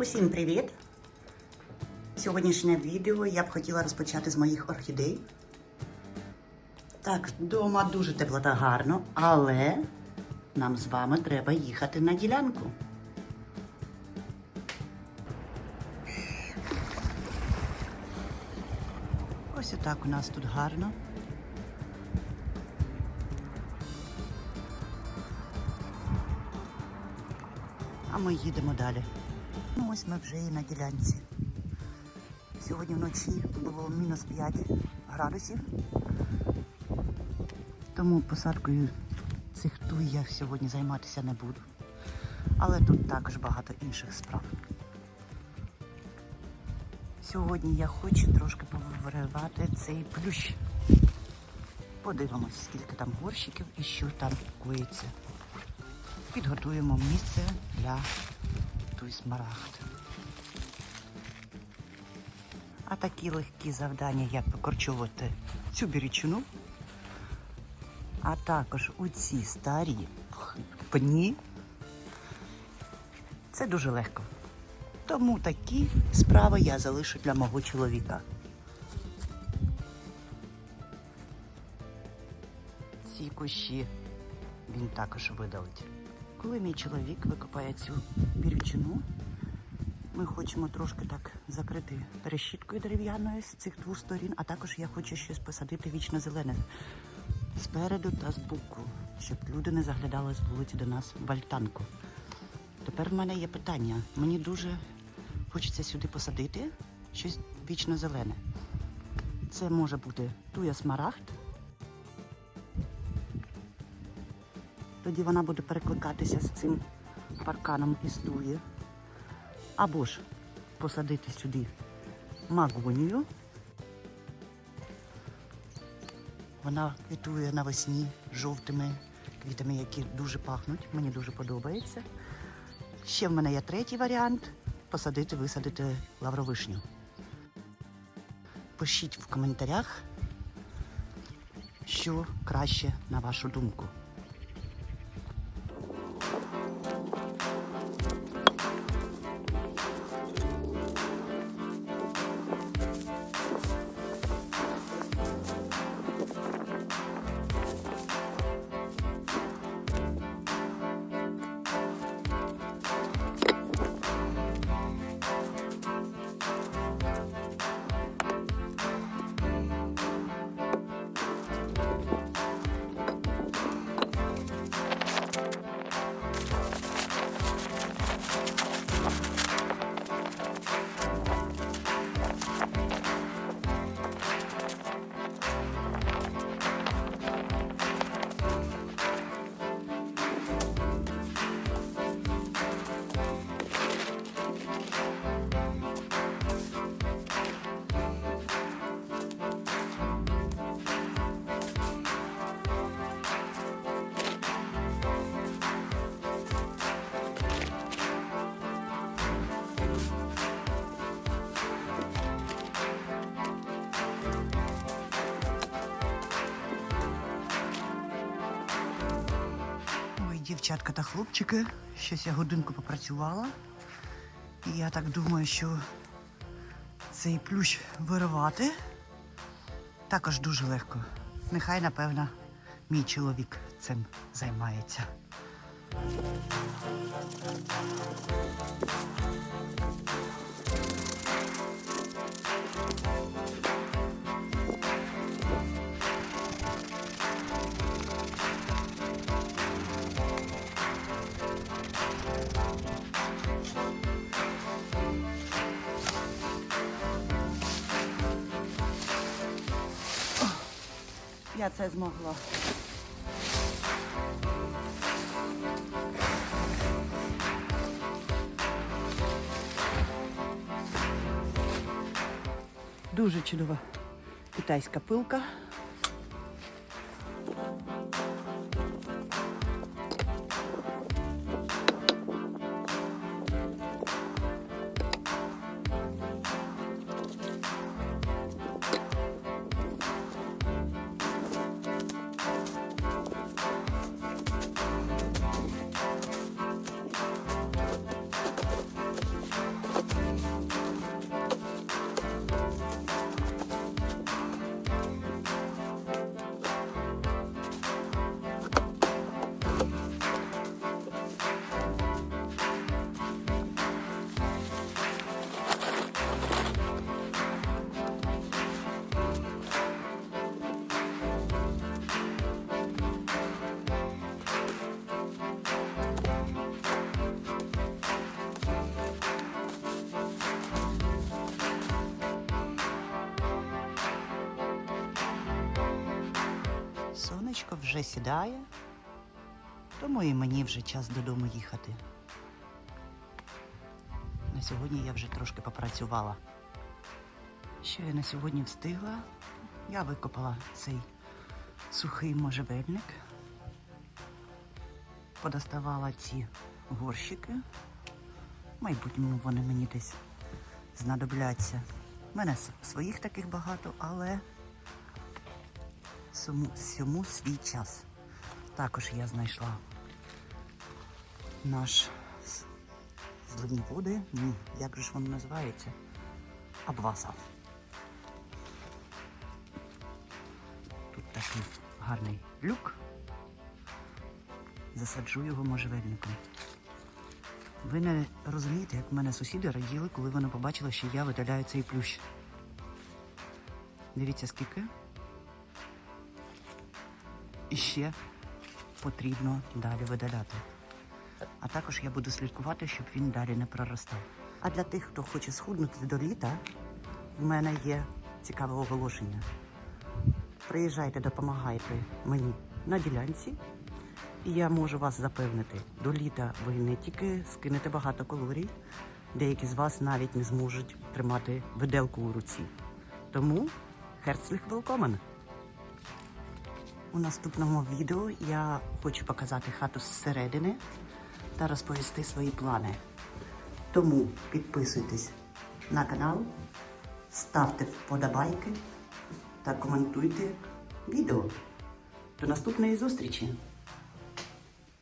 Усім привіт! Сьогоднішнє відео я б хотіла розпочати з моїх орхідей. Так, вдома дуже тепло та гарно, але нам з вами треба їхати на ділянку. Ось отак у нас тут гарно. А ми їдемо далі. Ну ось ми вже і на ділянці. Сьогодні вночі було мінус 5 градусів. Тому посадкою цих туй я сьогодні займатися не буду. Але тут також багато інших справ. Сьогодні я хочу трошки повиривати цей плющ. Подивимось, скільки там горщиків і що там коїться. Підготуємо місце для туй смарагд. А такі легкі завдання, як викорчувати цю бірючину, а також у ці старі пні, це дуже легко. Тому такі справи я залишу для мого чоловіка. Ці кущі він також видалить. Коли мій чоловік викопає цю бірючину, ми хочемо трошки так закрити решіткою дерев'яною з цих двох сторін, а також я хочу щось посадити вічно зелене спереду та збоку, щоб люди не заглядали з вулиці до нас в альтанку. Тепер в мене є питання. Мені дуже хочеться сюди посадити щось вічно зелене. Це може бути туя смарагд. Тоді вона буде перекликатися з цим парканом із туї. Або ж посадити сюди магонію. Вона квітує навесні жовтими квітами, які дуже пахнуть. Мені дуже подобається. Ще в мене є третій варіант посадити, висадити лавровишню. Пишіть в коментарях, що краще на вашу думку. Дівчатка та хлопчики, щось я годинку попрацювала. І я так думаю, що цей плющ виривати також дуже легко. Нехай, напевно, мій чоловік цим займається. Я це змогла. Дуже чудова китайська пилка. Сонечко вже сідає, тому і мені вже час додому їхати. На сьогодні я вже трошки попрацювала. Що я на сьогодні встигла? Я викопала цей сухий можжевельник, подоставала ці горщики. Майбутньому вони мені десь знадобляться. У мене своїх таких багато, але всьому, всьому свій час. Також я знайшла наш зливні води. Ні, як же ж воно називається? Абваса. Тут такий гарний люк. Засаджу його можжевельником. Ви не розумієте, як в мене сусіди раділи, коли вони побачили, що я видаляю цей плющ. Дивіться, скільки. І ще потрібно далі видаляти. А також я буду слідкувати, щоб він далі не проростав. А для тих, хто хоче схуднути до літа, в мене є цікаве оголошення. Приїжджайте, допомагайте мені на ділянці. І я можу вас запевнити, до літа ви не тільки скинете багато калорій, деякі з вас навіть не зможуть тримати виделку у руці. Тому херцлих велкомен! У наступному відео я хочу показати хату зсередини та розповісти свої плани. Тому підписуйтесь на канал, ставте вподобайки та коментуйте відео. До наступної зустрічі!